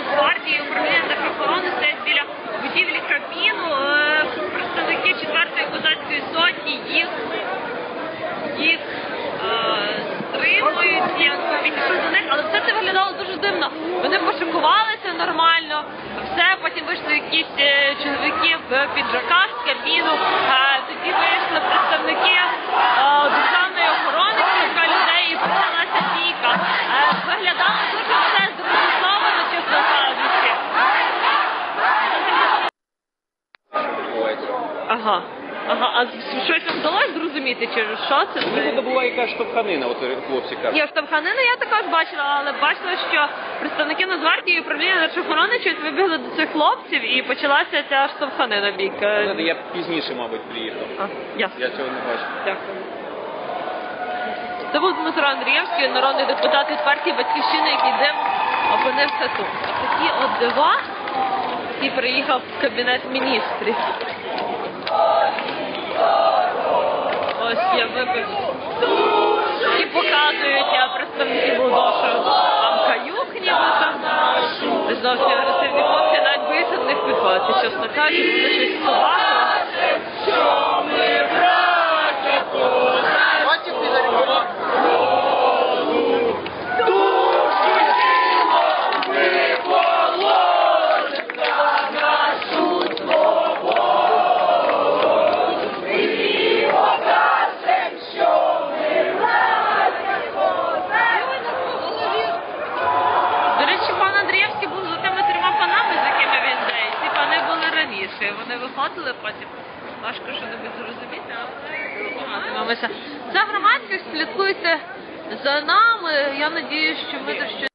Нацгвардії, управління Держохорони стоять біля будівлі Кабміну. Е, представники 4-ї козацької сотні їх їх е, стримують, підійшли до них, але все це виглядало дуже дивно. Вони пошикувалися нормально, все, потім вийшли якісь е, чоловіки в піджаках з кабіну. Ага. Ага, а щось вам вдалося зрозуміти, через що це? Це була якась штовханина, от хлопці кажуть. Ні, штовханину я також бачила, але бачила, що представники Нацгвардії і управління Держохорони щось вибігли до цих хлопців і почалася ця штовханина бійка. Я пізніше, мабуть, приїхав. А, ясно. Я цього не бачив. Дякую. Це був Дмитро Андрієвський, народний депутат від партії Батьківщини, який дим опинився тут. А такі от дива, який приїхав в кабінет міністрів. Ось я випив. І показують я представників Лудошу. Вам каюк нібито. Зовсім агресивні хлопці, навіть боїться до них підходити, чесно кажучи, вони щось з собакою. До речі, пан Андрієвський був за тими трьома панами, з якими він йде. І ці пани були раніше. Вони виходили потім. Важко що небудь зрозуміти, але допомагатимемося. Ця громадськість слідкуйте за нами. Я надію, що ми тут щось